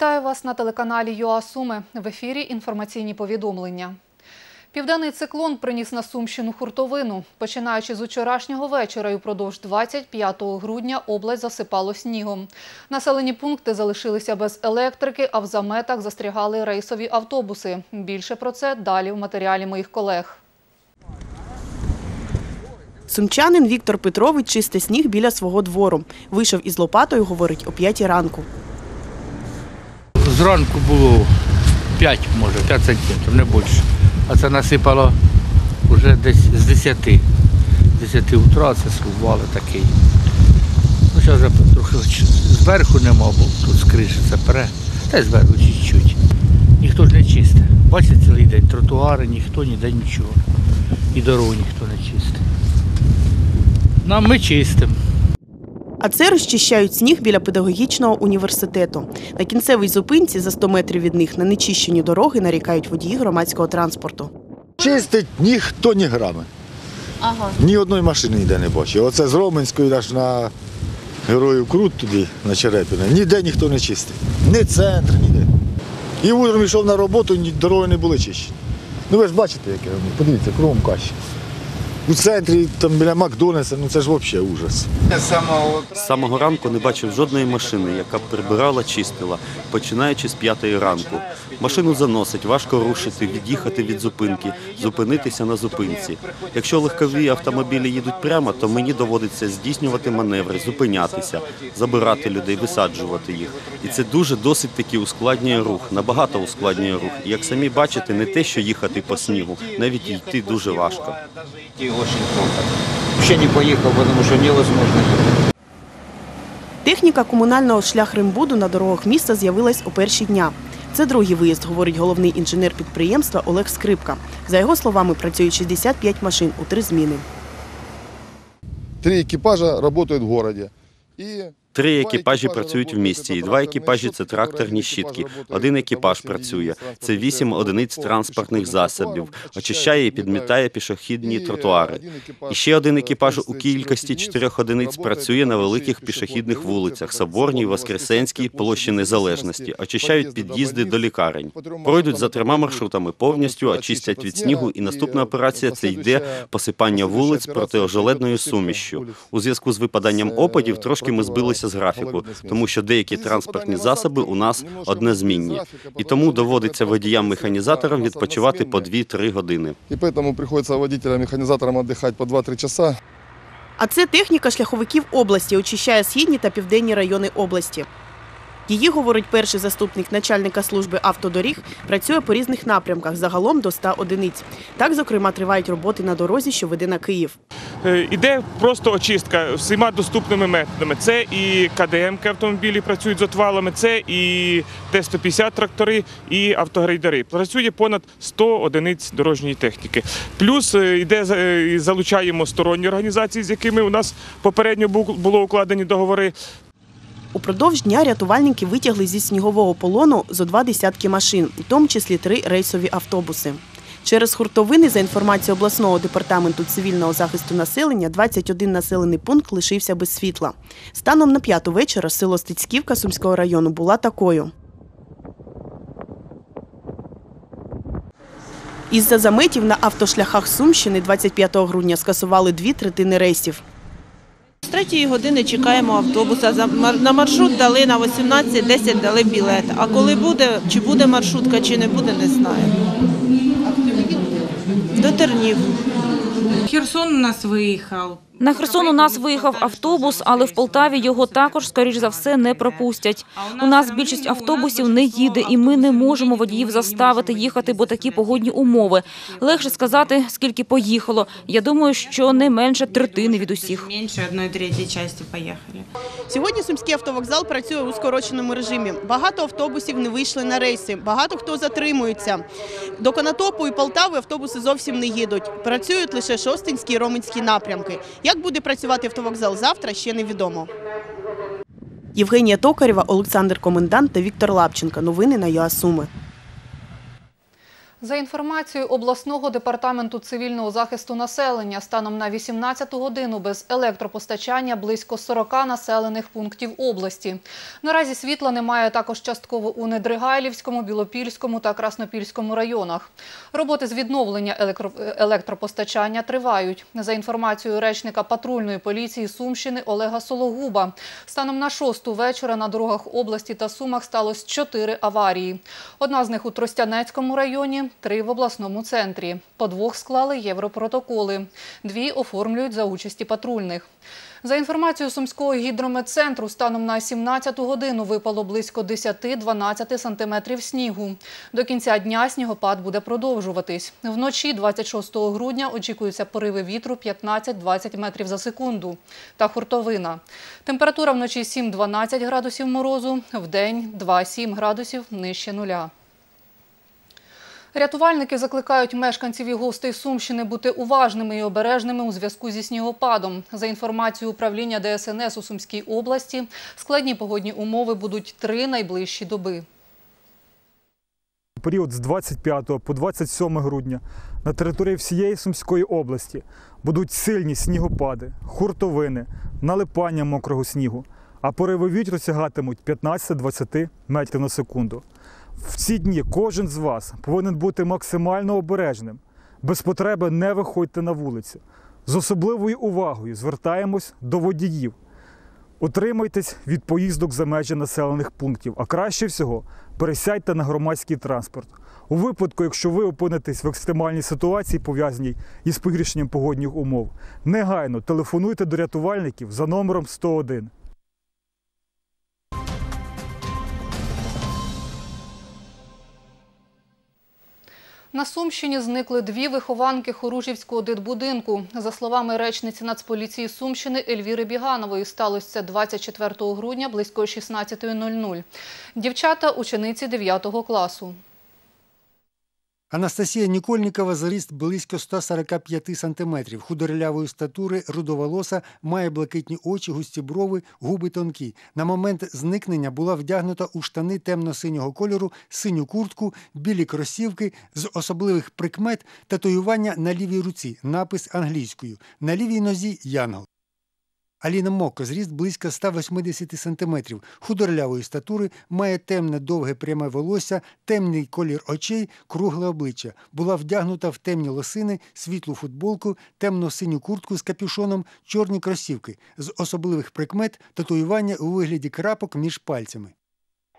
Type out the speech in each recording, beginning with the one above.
Вітаю вас на телеканалі ЮА Суми. В ефірі інформаційні повідомлення. Південний циклон приніс на Сумщину хуртовину. Починаючи з вчорашнього вечора і впродовж 25 грудня область засипало снігом. Населені пункти залишилися без електрики, а в заметах застрягали рейсові автобуси. Більше про це далі в матеріалі моїх колег. Сумчанин Віктор Петрович чисте сніг біля свого двору. Вийшов із лопатою, говорить, о п'ятій ранку. Зранку було 5, може, 5 сантиметрів, не більше. А це насипало вже десь з 10. З 10 утра це свали такий. Ну, зараз вже трохи зверху нема, бо тут з криші це пере. Та й зверху чуть-чуть. Ніхто ж не чисте. Бачите, цілий день тротуари, ніхто ніде нічого. І дорогу ніхто не чистить. Нам ми чистимо. А це розчищають сніг біля педагогічного університету. На кінцевій зупинці за 100 метрів від них на нечищені дороги нарікають водії громадського транспорту. Чистить ніхто ні грами. Ага. Ні одної машини ніде не бачив. Оце з Роменської аж на Героїв Крут туди, на Черепіна. Ніде ніхто не чистить. Ні центр, ніде. І утром йшов на роботу, ні дороги не були чищені. Ну ви ж бачите, яке воно. Подивіться, кругом каші. У центрі, там біля Макдональдса, ну це ж взагалі ужас. З самого ранку не бачив жодної машини, яка б прибирала, чистила, починаючи з п'ятої ранку. Машину заносить, важко рушити, від'їхати від зупинки, зупинитися на зупинці. Якщо легкові автомобілі їдуть прямо, то мені доводиться здійснювати маневри, зупинятися, забирати людей, висаджувати їх. І це дуже досить таки ускладнює рух, набагато ускладнює рух. І як самі бачите, не те, що їхати по снігу, навіть йти дуже важко. И Ще не поїхав, тому що невозможно ехать. Техніка комунального шляхрембуду на дорогах міста з'явилась у перші дня. Це другий виїзд, говорить головний інженер підприємства Олег Скрипка. За його словами, працюють 65 машин у три зміни. Три екіпажа працюють в місті. Три екіпажі працюють в місті, і два екіпажі це тракторні щітки. Один екіпаж працює. Це вісім одиниць транспортних засобів, очищає і підмітає пішохідні тротуари. І ще один екіпаж у кількості чотирьох одиниць працює на великих пішохідних вулицях Соборній, Воскресенській, площі Незалежності, очищають під'їзди до лікарень. Пройдуть за трьома маршрутами повністю, очистять від снігу. І наступна операція це йде посипання вулиць протиожеледною сумішшю. У зв'язку з випаданням опадів трошки ми збилися з графіку, тому що деякі транспортні засоби у нас однозмінні. І тому доводиться водіям-механізаторам відпочивати по 2-3 години. І тому приходиться водителям, механизаторам отдыхать по 2-3 часа. А це техніка шляховиків області, очищає східні та південні райони області. Її, говорить перший заступник начальника служби автодоріг, працює по різних напрямках, загалом до 100 одиниць. Так, зокрема, тривають роботи на дорозі, що веде на Київ. Е, Іде просто очистка всіма доступними методами. Це і КДМ автомобілі працюють з отвалами, це і Т-150 трактори, і автогрейдери. Працює понад 100 одиниць дорожньої техніки. Плюс е, іде е, залучаємо сторонні організації, з якими у нас попередньо було укладені договори. Упродовж дня рятувальники витягли зі снігового полону зо два десятки машин, у тому числі три рейсові автобуси. Через хуртовини, за інформацією обласного департаменту цивільного захисту населення, 21 населений пункт лишився без світла. Станом на п'яту вечора село Стецьківка Сумського району була такою. Із-за заметів на автошляхах Сумщини 25 грудня скасували дві третини рейсів. Третьої години чекаємо автобуса. На маршрут дали на 18.10 дали білет. А коли буде, чи буде маршрутка, чи не буде, не знаю. До Тернів. Херсон у нас виїхав. На Херсон у нас виїхав автобус, але в Полтаві його також, скоріш за все, не пропустять. У нас більшість автобусів не їде, і ми не можемо водіїв заставити їхати, бо такі погодні умови. Легше сказати, скільки поїхало. Я думаю, що не менше третини від усіх. Менше одної третьої частини поїхали. Сьогодні Сумський автовокзал працює у скороченому режимі. Багато автобусів не вийшли на рейси, багато хто затримується. До Конотопу і Полтави автобуси зовсім не їдуть. Працюють лише Шостинські і Роменські напрямки. Як буде працювати автовокзал завтра, ще невідомо. Євгенія Токарєва, Олександр Комендант та Віктор Лапченко. Новини на ЮА Суми. За інформацією обласного департаменту цивільного захисту населення, станом на 18 годину без електропостачання близько 40 населених пунктів області. Наразі світла немає також частково у Недригайлівському, Білопільському та Краснопільському районах. Роботи з відновлення електро- електропостачання тривають. За інформацією речника патрульної поліції Сумщини Олега Сологуба, станом на 6 вечора на дорогах області та Сумах сталося 4 аварії. Одна з них у Тростянецькому районі, три в обласному центрі. По двох склали європротоколи. Дві оформлюють за участі патрульних. За інформацією Сумського гідрометцентру, станом на 17 годину випало близько 10-12 сантиметрів снігу. До кінця дня снігопад буде продовжуватись. Вночі 26 грудня очікуються пориви вітру 15-20 метрів за секунду та хуртовина. Температура вночі 7-12 градусів морозу, вдень 2-7 градусів нижче нуля. Рятувальники закликають мешканців і гостей Сумщини бути уважними і обережними у зв'язку зі снігопадом. За інформацією управління ДСНС у Сумській області, складні погодні умови будуть три найближчі доби. У період з 25 по 27 грудня на території всієї Сумської області будуть сильні снігопади, хуртовини, налипання мокрого снігу, а пориви вітру сягатимуть 15-20 метрів на секунду. В ці дні кожен з вас повинен бути максимально обережним. Без потреби не виходьте на вулицю. З особливою увагою звертаємось до водіїв. Утримуйтесь від поїздок за межі населених пунктів, а краще всього пересядьте на громадський транспорт. У випадку, якщо ви опинитесь в екстремальній ситуації, пов'язаній із погіршенням погодних умов, негайно телефонуйте до рятувальників за номером 101. На Сумщині зникли дві вихованки Хоружівського дитбудинку. За словами речниці Нацполіції Сумщини Ельвіри Біганової, сталося це 24 грудня близько 16.00. Дівчата – учениці 9 класу. Анастасія Нікольникова за ріст близько 145 сантиметрів. Худорлявої статури, рудоволоса, має блакитні очі, густі брови, губи тонкі. На момент зникнення була вдягнута у штани темно-синього кольору, синю куртку, білі кросівки з особливих прикмет, татуювання на лівій руці, напис англійською, на лівій нозі янгол. Аліна Мокко, зріст близько 180 сантиметрів, худорлявої статури, має темне довге пряме волосся, темний колір очей, кругле обличчя. Була вдягнута в темні лосини, світлу футболку, темно-синю куртку з капюшоном, чорні кросівки. З особливих прикмет татуювання у вигляді крапок між пальцями.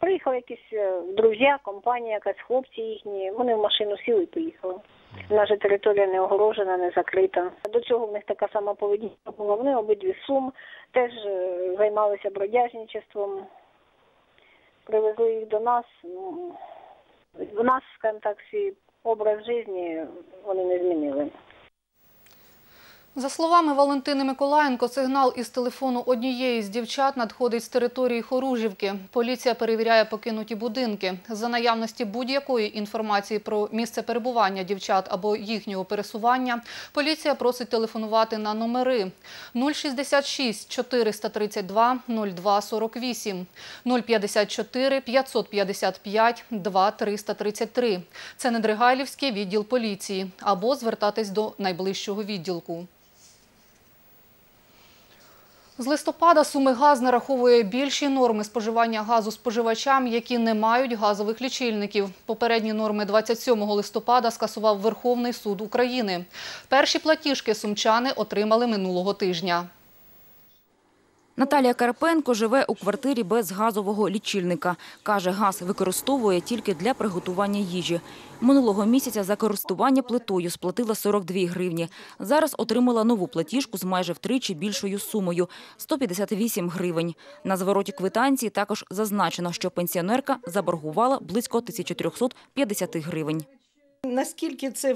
Приїхали якісь е, друзі, компанія, якась хлопці їхні. Вони в машину сіли і поїхали. Наша територія не огорожена, не закрита. До цього в них така сама поведінка була. Вони обидві сум, теж е, займалися бродяжничеством. Привезли їх до нас. Ну, В нас, скажімо так, свій образ життя вони не змінили. За словами Валентини Миколаєнко, сигнал із телефону однієї з дівчат надходить з території Хоружівки. Поліція перевіряє покинуті будинки. За наявності будь-якої інформації про місце перебування дівчат або їхнього пересування, поліція просить телефонувати на номери 066 432 02 48, 054 555 2 333. Це Недригайлівський відділ поліції. Або звертатись до найближчого відділку. З листопада Сумигаз нараховує більші норми споживання газу споживачам, які не мають газових лічильників. Попередні норми 27 листопада скасував Верховний суд України. Перші платіжки сумчани отримали минулого тижня. Наталія Карпенко живе у квартирі без газового лічильника. Каже, газ використовує тільки для приготування їжі. Минулого місяця за користування плитою сплатила 42 гривні. Зараз отримала нову платіжку з майже втричі більшою сумою – 158 гривень. На звороті квитанції також зазначено, що пенсіонерка заборгувала близько 1350 гривень. Наскільки це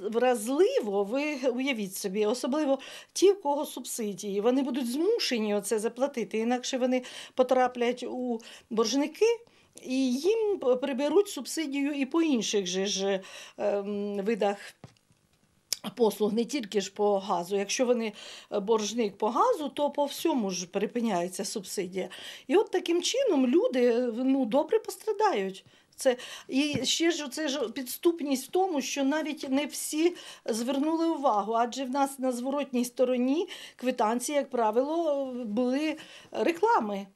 вразливо, ви уявіть собі, особливо ті, в кого субсидії, вони будуть змушені оце заплатити, інакше вони потраплять у боржники. І їм приберуть субсидію і по інших же ж ем, видах послуг не тільки ж по газу. Якщо вони е, боржник по газу, то по всьому ж припиняється субсидія. І от таким чином люди е, ну, добре пострадають. Це і ще ж це ж підступність в тому, що навіть не всі звернули увагу, адже в нас на зворотній стороні квитанції, як правило, були реклами.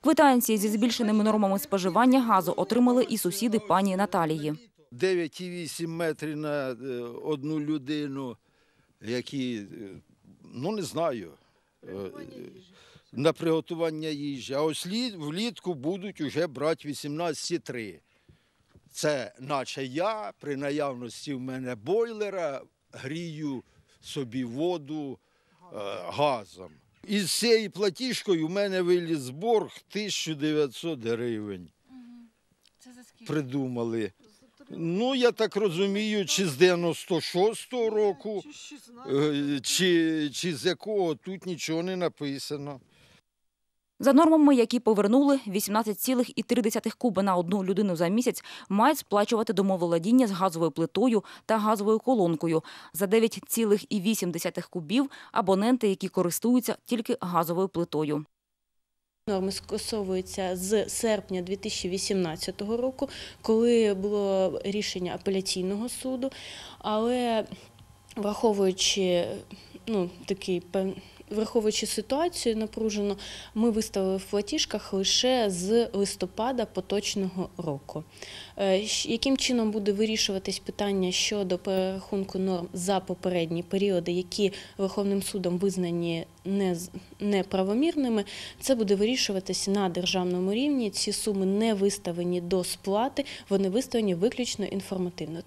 Квитанції зі збільшеними нормами споживання газу отримали і сусіди пані Наталії. 9,8 метрів на е, одну людину, які, е, ну не знаю, е, на приготування їжі. А ось влітку будуть вже брати 18,3. Це наче я при наявності в мене бойлера грію собі воду е, газом. Із цією платіжкою в мене виліз борг 1900 гривень. Придумали. Ну, я так розумію, чи з 96-го року, е, чи, чи з якого тут нічого не написано. За нормами, які повернули 18,3 куби на одну людину за місяць, мають сплачувати домоволодіння з газовою плитою та газовою колонкою. За 9,8 кубів абоненти, які користуються тільки газовою плитою. Норми скасовуються з серпня 2018 року, коли було рішення апеляційного суду, але враховуючи ну, такий Враховуючи ситуацію напружено, ми виставили в платіжках лише з листопада поточного року. Е, Яким чином буде вирішуватись питання щодо перерахунку норм за попередні періоди, які Верховним судом визнані неправомірними, це буде вирішуватись на державному рівні. Ці суми не виставлені до сплати, вони виставлені виключно інформативно.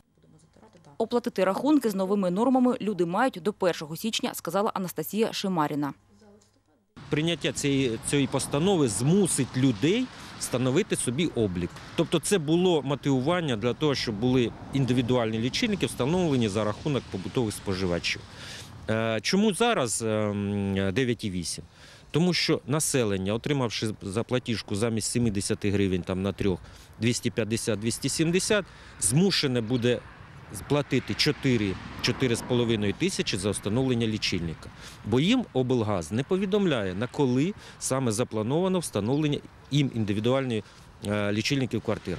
Оплатити рахунки з новими нормами люди мають до 1 січня, сказала Анастасія Шимаріна. Прийняття цієї, цієї постанови змусить людей встановити собі облік. Тобто це було мотивування для того, щоб були індивідуальні лічильники, встановлені за рахунок побутових споживачів. Е, Чому зараз ем, 9,8? Тому що населення, отримавши за платіжку замість 70 гривень там, на трьох 250-270, змушене буде сплатити 4 4,5 тисячі за встановлення лічильника. Бо їм облгаз не повідомляє, на коли саме заплановано встановлення їм індивідуальних е, лічильників квартир.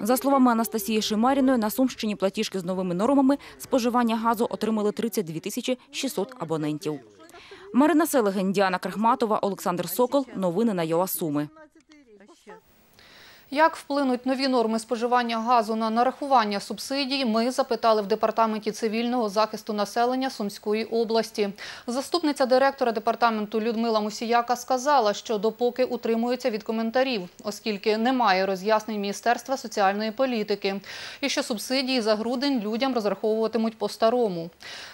За словами Анастасії Шимаріної, на Сумщині платіжки з новими нормами споживання газу отримали 32 тисячі 600 абонентів. Марина Селеген, Діана Крахматова, Олександр Сокол. Новини на ЮА Суми. Як вплинуть нові норми споживання газу на нарахування субсидій, ми запитали в Департаменті цивільного захисту населення Сумської області. Заступниця директора департаменту Людмила Мусіяка сказала, що допоки утримується від коментарів, оскільки немає роз'яснень Міністерства соціальної політики, і що субсидії за грудень людям розраховуватимуть по-старому.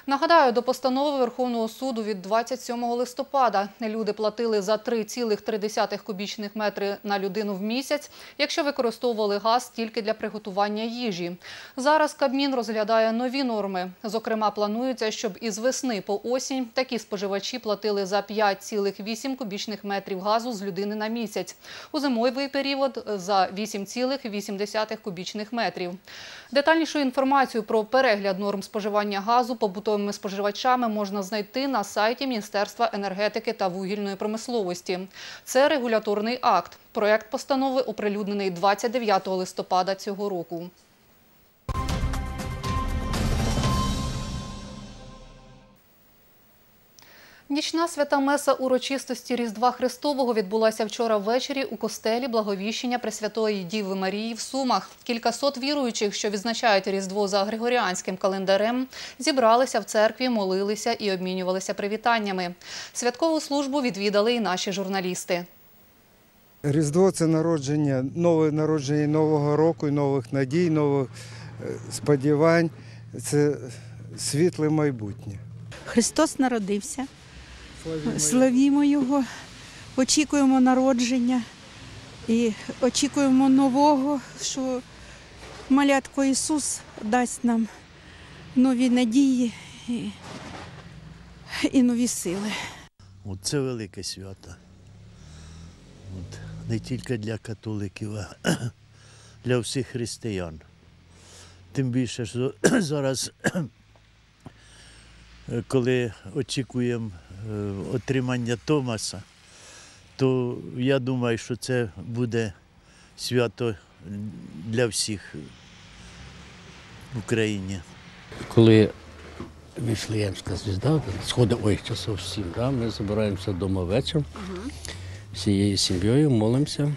Нагадаю, до постанови Верховного суду від 27 листопада люди платили за 3,3 кубічних метри на людину в місяць, якщо використовували газ тільки для приготування їжі. Зараз Кабмін розглядає нові норми. Зокрема, планується, щоб із весни по осінь такі споживачі платили за 5,8 кубічних метрів газу з людини на місяць. У зимовий період за 8,8 кубічних метрів. Детальнішу інформацію про перегляд норм споживання газу побутовими споживачами можна знайти на сайті Міністерства енергетики та вугільної промисловості. Це регуляторний акт. Проект постанови оприлюднений 29 листопада цього року. Нічна свята меса урочистості Різдва Христового відбулася вчора ввечері у костелі Благовіщення Пресвятої Діви Марії в Сумах. Кількасот віруючих, що відзначають Різдво за Григоріанським календарем, зібралися в церкві, молилися і обмінювалися привітаннями. Святкову службу відвідали і наші журналісти. Різдво це народження, нове народження нового року, нових надій, нових е, сподівань. Це світле майбутнє. Христос народився. Славімо Його, очікуємо народження і очікуємо нового, що малятко Ісус дасть нам нові надії і, і нові сили. От це велике свято. От, не тільки для католиків, а для всіх християн. Тим більше, що зараз коли очікуємо е, отримання Томаса, то я думаю, що це буде свято для всіх в Україні. Коли Віфлеємська звізда сходить ой, часов сім, да, ми збираємося вдома вечором всією сім'єю, молимося,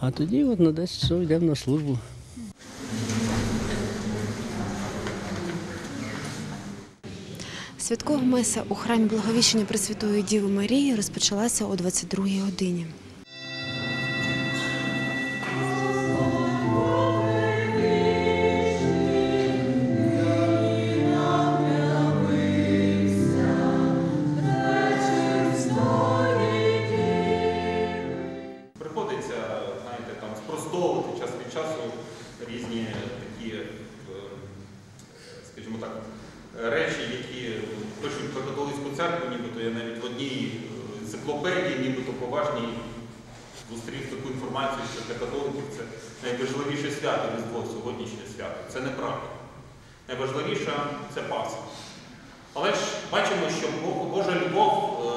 а тоді от на 10 часов йдемо на службу. Святкова меса у храмі Благовіщення Пресвятої Діви Марії розпочалася о 22-й годині. Різні такі, е, скажімо так, речі, які пишуть про католицьку церкву, нібито я навіть в одній е, енциклопедії, нібито поважній, зустрів таку інформацію, що для католиків це найважливіше свято Різдво, сьогоднішнє свято. Це неправда. Найважливіше це Пасха. Але ж бачимо, що Божа любов е,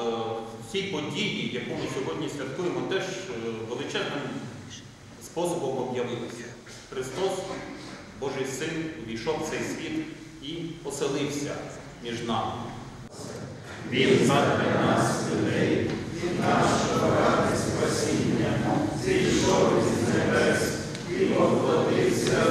в цій події, яку ми сьогодні святкуємо, теж е, величезним способом об'явилася. Христос, Божий Син, увійшов в цей світ і оселився між нами. Він задля нас, людей, нашого ради спасіння, зійшов із небес і воплотився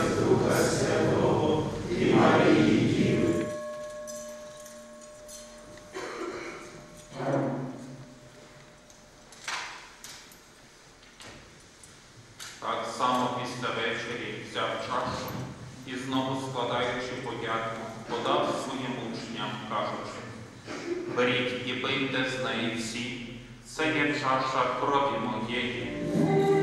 пийте з неї всі, це є чаша крові моєї. –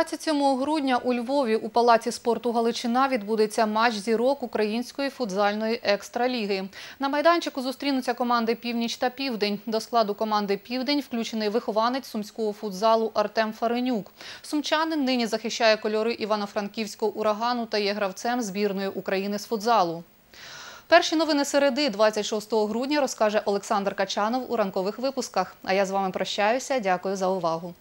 27 грудня у Львові у Палаці спорту Галичина відбудеться матч зірок Української футзальної екстраліги. На майданчику зустрінуться команди «Північ» та «Південь». До складу команди «Південь» включений вихованець сумського футзалу Артем Фаренюк. Сумчанин нині захищає кольори Івано-Франківського урагану та є гравцем збірної України з футзалу. Перші новини середи 26 грудня розкаже Олександр Качанов у ранкових випусках. А я з вами прощаюся. Дякую за увагу.